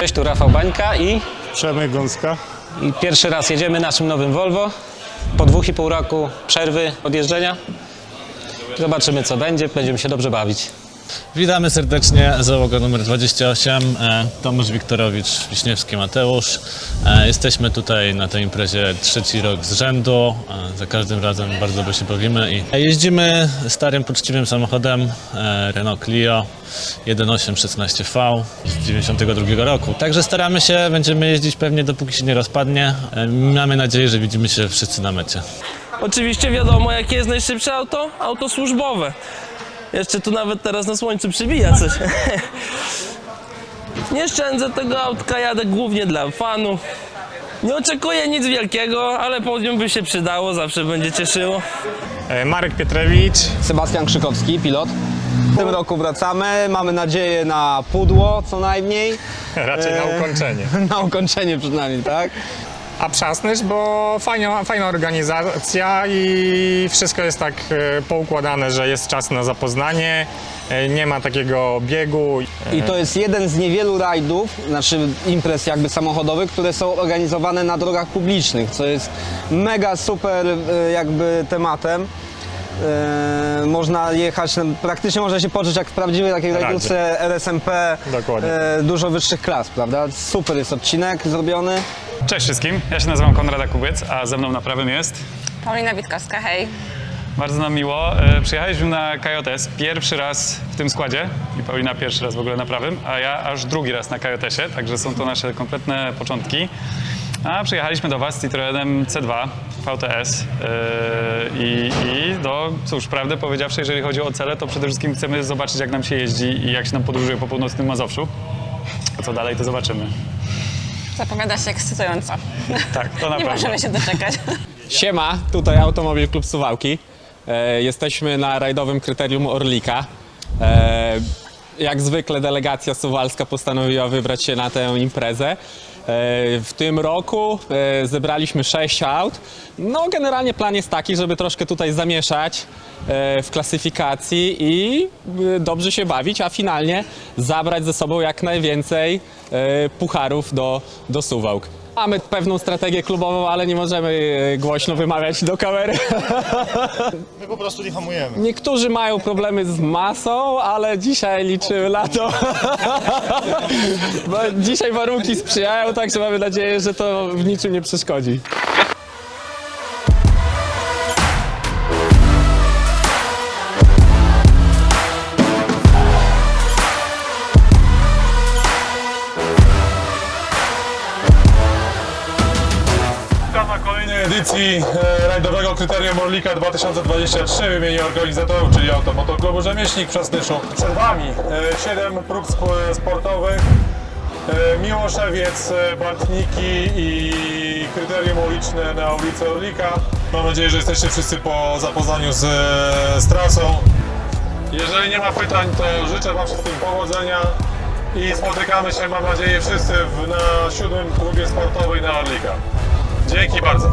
Cześć, tu Rafał Bańka i, Przemek Gąska. i pierwszy raz jedziemy naszym nowym Volvo. Po dwóch i pół roku przerwy od jeżdżenia. Zobaczymy co będzie, będziemy się dobrze bawić. Witamy serdecznie, załoga numer 28, e, Tomasz Wiktorowicz, Wiśniewski Mateusz. E, Jesteśmy tutaj na tej imprezie trzeci rok z rzędu, e, za każdym razem bardzo dobrze się bawimy i jeździmy starym, poczciwym samochodem Renault Clio 1.8 16V z 92 roku. Także staramy się, będziemy jeździć pewnie dopóki się nie rozpadnie. Mamy nadzieję, że widzimy się wszyscy na mecie. Oczywiście wiadomo, jakie jest najszybsze auto? Auto służbowe. Jeszcze tu nawet teraz na słońcu przybija coś. Nie szczędzę tego autka, jadę głównie dla fanu. Nie oczekuję nic wielkiego, ale podium by się przydało, zawsze będzie cieszyło. E, Marek Pietrewicz. Sebastian Krzykowski, pilot. W tym roku wracamy. Mamy nadzieję na pudło co najmniej. Raczej na ukończenie. Na ukończenie przynajmniej, tak? A przasnysz, bo fajna, fajna organizacja i wszystko jest tak e, poukładane, że jest czas na zapoznanie, e, nie ma takiego biegu. I to jest jeden z niewielu rajdów, znaczy imprez jakby samochodowych, które są organizowane na drogach publicznych, co jest mega super e, jakby tematem. Można jechać, no, praktycznie można się poczuć jak w prawdziwej takiej rajdówce RSMP Dokładnie. dużo wyższych klas, prawda? Super jest odcinek zrobiony. Cześć wszystkim, ja się nazywam Konrad Akubiec, a ze mną na prawym jest. Paulina Witkowska, hej. Bardzo nam miło. E, Przyjechaliśmy na KJS pierwszy raz w tym składzie i Paulina pierwszy raz w ogóle na prawym, a ja aż drugi raz na KJS-ie, także są to nasze kompletne początki. A przyjechaliśmy do Was z Citroenem C2 VTS e, i, i no cóż, prawdę powiedziawszy, jeżeli chodzi o cele, to przede wszystkim chcemy zobaczyć jak nam się jeździ i jak się nam podróżuje po północnym Mazowszu. A co dalej, to zobaczymy. Zapowiada się ekscytująco. Tak, to na Nie pewno. możemy się doczekać. Siema, tutaj Automobil Klub Suwałki. E, jesteśmy na rajdowym kryterium Orlika. E, jak zwykle delegacja suwalska postanowiła wybrać się na tę imprezę. E, w tym roku e, zebraliśmy 6 aut. No generalnie plan jest taki, żeby troszkę tutaj zamieszać e, w klasyfikacji i dobrze się bawić, a finalnie zabrać ze sobą jak najwięcej pucharów do, do Suwałk. Mamy pewną strategię klubową, ale nie możemy e, głośno wymawiać do kamery. My po prostu nie hamujemy. Niektórzy mają problemy z masą, ale dzisiaj liczymy na to. Bo dzisiaj warunki sprzyjają, także mamy nadzieję, że to w niczym nie przeszkodzi. E, rajdowego kryterium Orlika 2023 w imieniu organizatorów, czyli Automotoklubu Rzemieślnik Przasnyszu. Przed Wami 7 prób sp- sportowych, e, Miłoszewiec, e, Bartniki i kryterium uliczne na ulicy Orlika. Mam nadzieję, że jesteście wszyscy po zapoznaniu z, e, z trasą. Jeżeli nie ma pytań, to życzę Wam wszystkim powodzenia i spotykamy się, mam nadzieję, wszyscy w, na siódmym klubie sportowym na Orlika. Dzięki bardzo.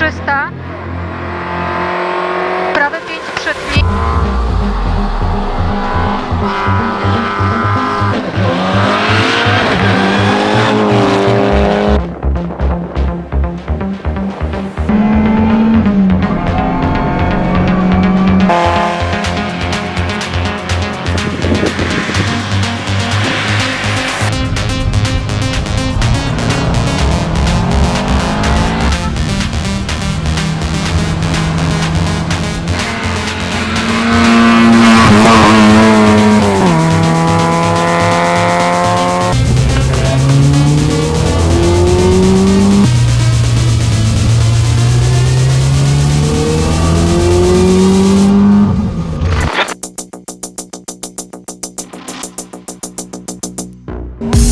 щось там. Bye.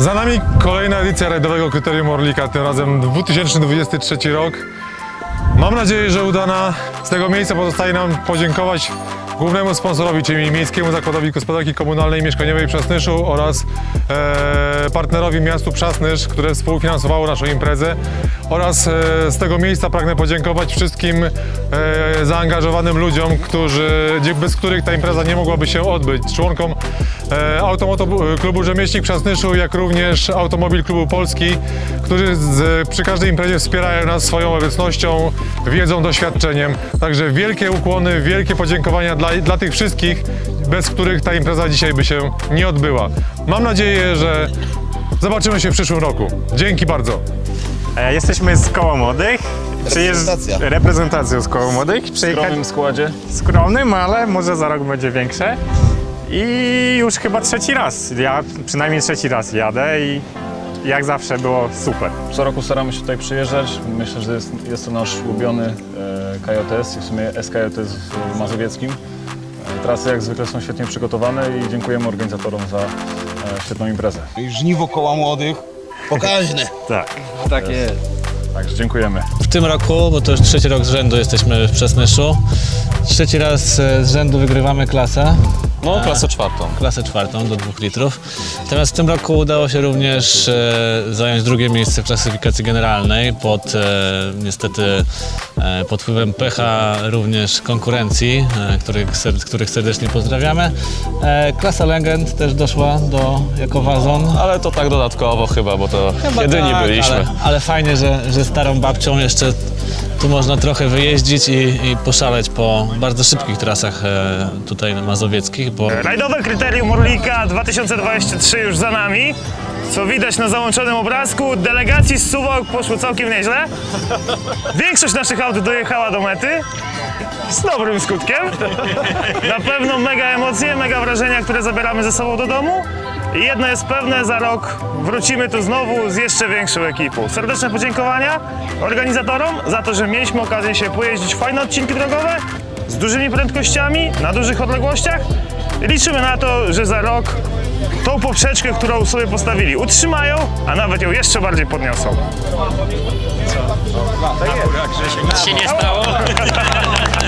Za nami kolejna edycja rajdowego kryterium Orlika, tym razem 2023 rok. Mam nadzieję, że udana. Z tego miejsca pozostaje nam podziękować głównemu sponsorowi, czyli Miejskiemu Zakładowi Gospodarki Komunalnej i Mieszkaniowej Przasnyszu oraz e, partnerowi miastu Przasnysz, które współfinansowało naszą imprezę. Oraz e, z tego miejsca pragnę podziękować wszystkim e, zaangażowanym ludziom, którzy, bez których ta impreza nie mogłaby się odbyć. Członkom e, Automoto Klubu Rzemieślnik Przasnyszu, jak również Automobil Klubu Polski, którzy przy każdej imprezie wspierają nas swoją obecnością, wiedzą, doświadczeniem. Także wielkie ukłony, wielkie podziękowania dla, dla tych wszystkich, bez których ta impreza dzisiaj by się nie odbyła. Mam nadzieję, że zobaczymy się w przyszłym roku. Dzięki bardzo. E, Jesteśmy z Koła Młodych. Reprezentacja. Reprezentacją z Koła Młodych. W skromnym składzie. Skromnym, ale może za rok będzie większe. I już chyba trzeci raz. Ja przynajmniej trzeci raz jadę i jak zawsze było super. Co roku staramy się tutaj przyjeżdżać. Myślę, że jest, jest to nasz ulubiony e, KJS i w sumie SKJS w Mazowieckim. E, trasy jak zwykle są świetnie przygotowane i dziękujemy organizatorom za e, świetną imprezę. Żniwo koła młodych. Pokaźne. Tak. Także dziękujemy. W tym roku, bo to już trzeci rok z rzędu jesteśmy w Przesnyszu, trzeci raz e, z rzędu wygrywamy klasę. No, klasę czwartą. klasę czwartą do dwóch litrów. Natomiast w tym roku udało się również e, zająć drugie miejsce w klasyfikacji generalnej pod e, niestety pod wpływem pecha również konkurencji, e, których, których serdecznie pozdrawiamy. E, klasa legend też doszła do jako wazon. Ale to tak dodatkowo chyba, bo to Chyba jedyni tak, byliśmy. Ale, ale fajnie, że, że starą babcią jeszcze tu można trochę wyjeździć i, i poszaleć po bardzo szybkich trasach e, tutaj mazowieckich, bo Rajdowe kryterium Orlika 2023 już za nami. Co widać na załączonym obrazku, delegacji z Suwałk poszło całkiem nieźle. Większość naszych aut dojechała do mety. Z dobrym skutkiem. Na pewno mega emocje, mega wrażenia, które zabieramy ze sobą do domu. I jedno jest pewne, za rok wrócimy tu znowu z jeszcze większą ekipą. Serdeczne podziękowania organizatorom za to, że mieliśmy okazję się pojeździć w fajne odcinki drogowe z dużymi prędkościami, na dużych odległościach. Liczymy na to, że za rok tą poprzeczkę, którą sobie postawili, utrzymają, a nawet ją jeszcze bardziej podniosą. Nic się nie stało.